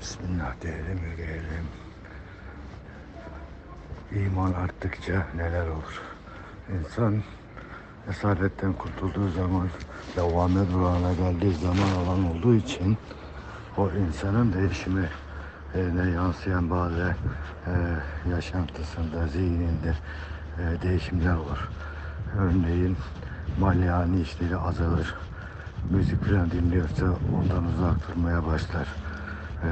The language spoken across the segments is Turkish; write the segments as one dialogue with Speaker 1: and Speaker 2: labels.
Speaker 1: Bismillah diyelim, yürüyelim. İman arttıkça neler olur? İnsan esaretten kurtulduğu zaman, devamlı durağına geldiği zaman olan olduğu için o insanın değişimi e, ne yansıyan bazı e, yaşantısında, zihninde e, değişimler olur. Örneğin malyani işleri azalır. Müzik falan dinliyorsa ondan uzak durmaya başlar. E,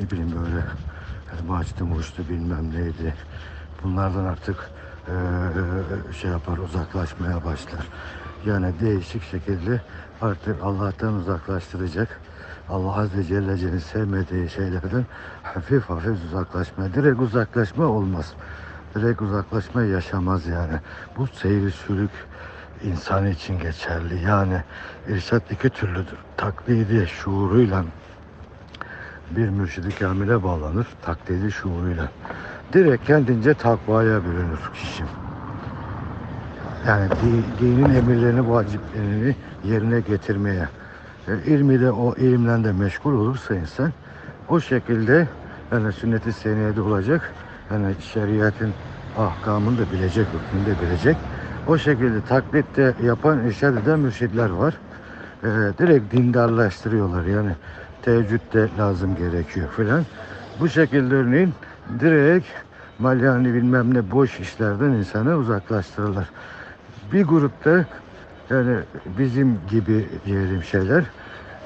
Speaker 1: ne bileyim böyle e, maçtı muştu bilmem neydi. Bunlardan artık e, şey yapar uzaklaşmaya başlar. Yani değişik şekilde artık Allah'tan uzaklaştıracak. Allah Azze Celle Celle'nin sevmediği şeylerden hafif hafif uzaklaşma. Direkt uzaklaşma olmaz. Direkt uzaklaşma yaşamaz yani. Bu seyri sülük insan için geçerli. Yani irşat iki türlüdür. Taklidi şuuruyla bir mürşidi kamile bağlanır. Taklidi şuuruyla. Direkt kendince takvaya bürünür kişi. Yani di- dinin emirlerini, vaciplerini yerine getirmeye. E, ilmi de o ilimden de meşgul olursa insan o şekilde yani sünnet-i seniyede olacak. Yani şeriatın ahkamını da bilecek, hükmünü de bilecek. O şekilde taklitte yapan, irşad eden mürşidler var. E, direkt dindarlaştırıyorlar. Yani teheccüd de lazım gerekiyor filan. Bu şekilde örneğin direkt malyani bilmem ne boş işlerden insanı uzaklaştırırlar. Bir grupta yani bizim gibi diyelim şeyler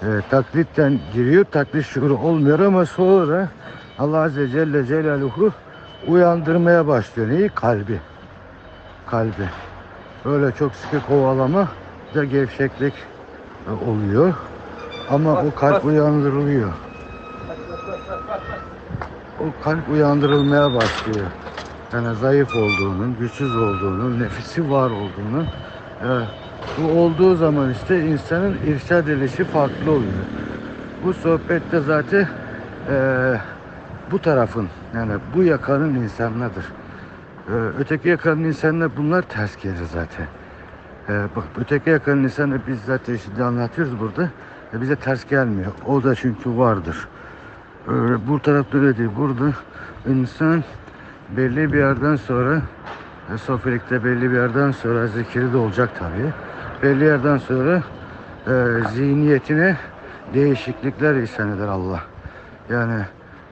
Speaker 1: e, taklitten giriyor, taklit şuuru olmuyor ama sonra Allah Azze Celle Celaluhu uyandırmaya başlıyor. Neyi? Kalbi. Kalbi. Öyle çok sıkı kovalama da gevşeklik e, oluyor. Ama o kalp uyandırılıyor. O kalp uyandırılmaya başlıyor. Yani zayıf olduğunun, güçsüz olduğunun, nefisi var olduğunu e, bu olduğu zaman işte insanın irşad edilişi farklı oluyor. Bu sohbette zaten e, bu tarafın yani bu yakanın insanlardır. E, öteki yakanın insanlar bunlar ters gelir zaten. E, bak öteki yakanın insanı biz zaten şimdi anlatıyoruz burada. E, bize ters gelmiyor. O da çünkü vardır. E, bu tarafta öyle değil. Burada insan belli bir yerden sonra e, sofilikte belli bir yerden sonra zikri de olacak tabii. Belli yerden sonra e, zihniyetine değişiklikler ihsan eder Allah. Yani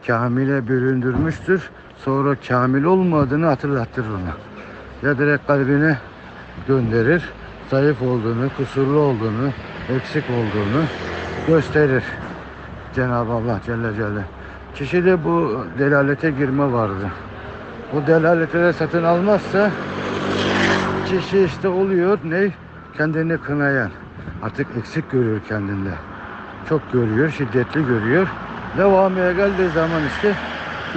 Speaker 1: kamile büründürmüştür. Sonra kamil olmadığını hatırlattırır ona. Ya direkt kalbine gönderir. Zayıf olduğunu, kusurlu olduğunu, eksik olduğunu gösterir. Cenab-ı Allah Celle Celle. Kişide bu delalete girme vardı. Bu delaleti de satın almazsa kişi işte oluyor ne? Kendini kınayan. Artık eksik görüyor kendinde. Çok görüyor, şiddetli görüyor. Devamaya geldiği zaman işte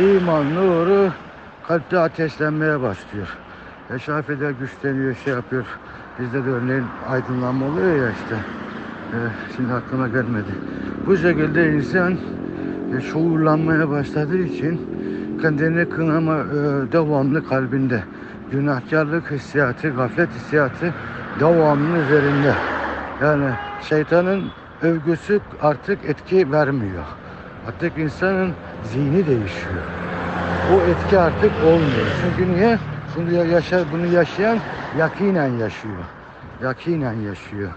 Speaker 1: iman nuru kalpte ateşlenmeye başlıyor. Eşafede güçleniyor, şey yapıyor. Bizde de örneğin aydınlanma oluyor ya işte. Ee, şimdi aklıma gelmedi. Bu şekilde insan e, şuurlanmaya başladığı için kendini kınama e, devamlı kalbinde. Günahkarlık hissiyatı, gaflet hissiyatı devamlı üzerinde. Yani şeytanın övgüsü artık etki vermiyor. Artık insanın zihni değişiyor. O etki artık olmuyor. Çünkü niye? Bunu yaşar, bunu yaşayan yakinen yaşıyor. Yakinen yaşıyor.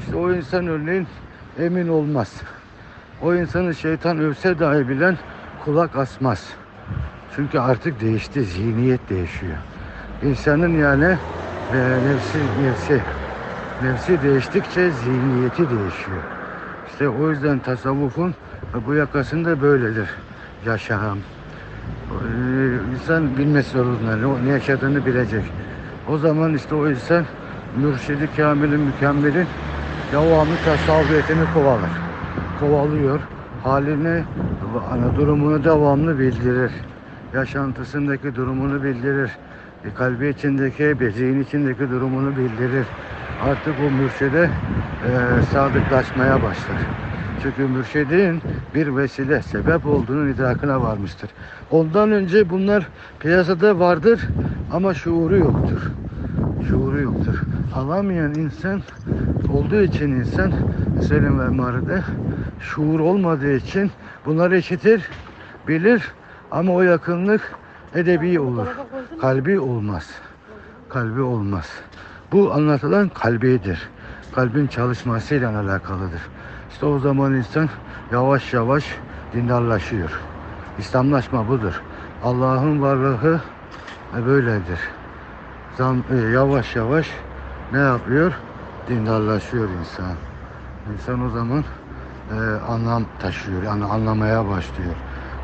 Speaker 1: İşte o insan örneğin emin olmaz. O insanı şeytan övse dahi bilen kulak asmaz. Çünkü artık değişti, zihniyet değişiyor. İnsanın yani e, nefsi, nefsi, nefsi değiştikçe zihniyeti değişiyor. İşte o yüzden tasavvufun bu yakasında böyledir yaşam. Ee, insan bilmesi zorunda ne yaşadığını bilecek. O zaman işte o insan mürşidi kamilin mükemmelin devamlı tasavvufiyetini kovalar. Kovalıyor. Halini, durumunu devamlı bildirir. Yaşantısındaki durumunu bildirir. E, kalbi içindeki, beziğin içindeki durumunu bildirir. Artık o mürşide e, sadıklaşmaya başlar. Çünkü mürşidin bir vesile, sebep olduğunun idrakına varmıştır. Ondan önce bunlar piyasada vardır ama şuuru yoktur. şuuru yoktur. Alamayan insan olduğu için insan Selim ve Maride şuur olmadığı için bunları işitir, bilir ama o yakınlık edebi olur. Kalbi olmaz. Kalbi olmaz. Bu anlatılan kalbidir. Kalbin çalışmasıyla alakalıdır. İşte o zaman insan yavaş yavaş dindarlaşıyor. İslamlaşma budur. Allah'ın varlığı böyledir. E, yavaş yavaş ne yapıyor? Dindarlaşıyor insan. İnsan o zaman e, anlam taşıyor. Yani anlamaya başlıyor.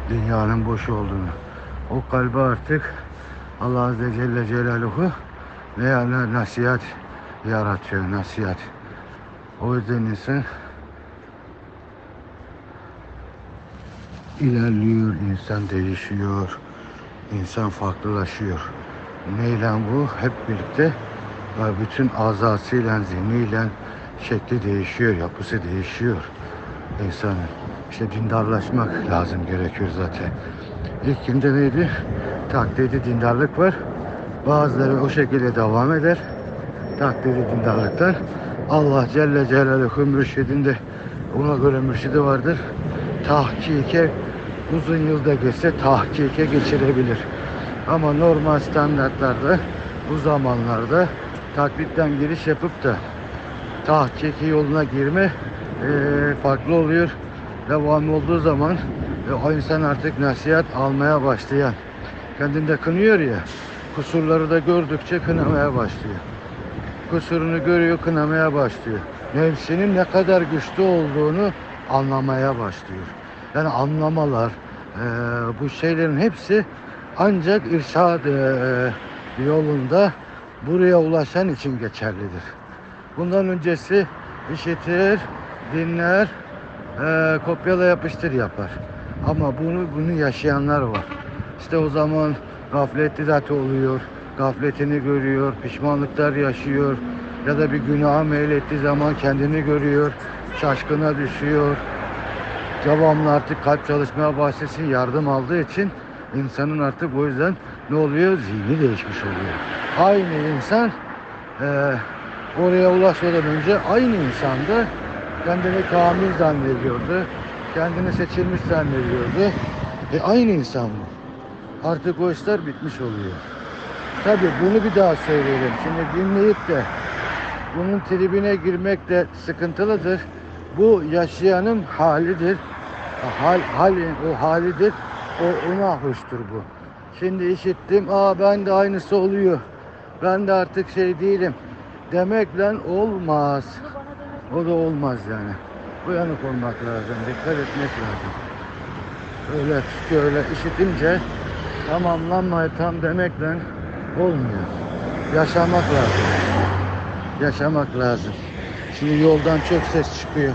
Speaker 1: Dünyanın boş olduğunu. O kalbi artık Allah Azze Celle Celaluhu ne yani nasihat yaratıyor. Nasihat. O yüzden insan ilerliyor, insan değişiyor, insan farklılaşıyor. Neyle bu? Hep birlikte bütün azasıyla, zihniyle şekli değişiyor, yapısı değişiyor insanın. İşte dindarlaşmak lazım gerekiyor zaten. İlkinde neydi? Taklidi dindarlık var. Bazıları o şekilde devam eder. Taklidi dindarlıktan. Allah Celle Celaluhu mürşidinde ona göre mürşidi vardır. Tahkike uzun yılda geçse tahkike geçirebilir. Ama normal standartlarda bu zamanlarda taklitten giriş yapıp da tahkiki yoluna girme eee, farklı oluyor. Devam olduğu zaman e, o insan artık nasihat almaya başlayan kendinde kınıyor ya kusurları da gördükçe kınamaya başlıyor. Kusurunu görüyor kınamaya başlıyor. Nefsinin ne kadar güçlü olduğunu anlamaya başlıyor. Yani anlamalar eee, bu şeylerin hepsi ancak irşad eee, yolunda buraya ulaşan için geçerlidir. Bundan öncesi işitir, dinler, eee, kopyala yapıştır yapar. Ama bunu bunu yaşayanlar var. İşte o zaman gafletli zaten oluyor. Gafletini görüyor, pişmanlıklar yaşıyor. Ya da bir günaha meylettiği zaman kendini görüyor. Şaşkına düşüyor. Devamlı artık kalp çalışmaya başlasın yardım aldığı için insanın artık o yüzden ne oluyor? Zihni değişmiş oluyor. Aynı insan eee, oraya ulaşmadan önce aynı insanda kendini kamil zannediyordu. Kendini seçilmiş zannediyordu. E aynı insan bu. Artık o işler bitmiş oluyor. Tabi bunu bir daha söyleyelim. Şimdi dinleyip de bunun tribine girmek de sıkıntılıdır. Bu yaşayanın halidir. Hal, hali, o halidir. O ona hoştur bu. Şimdi işittim. Aa ben de aynısı oluyor. Ben de artık şey değilim. Demekle olmaz. O da olmaz yani. Uyanık olmak lazım. Dikkat etmek lazım. Öyle çünkü öyle işitince tamamlanmayı tam demekle olmuyor. Yaşamak lazım. Yaşamak lazım. Şimdi yoldan çok ses çıkıyor.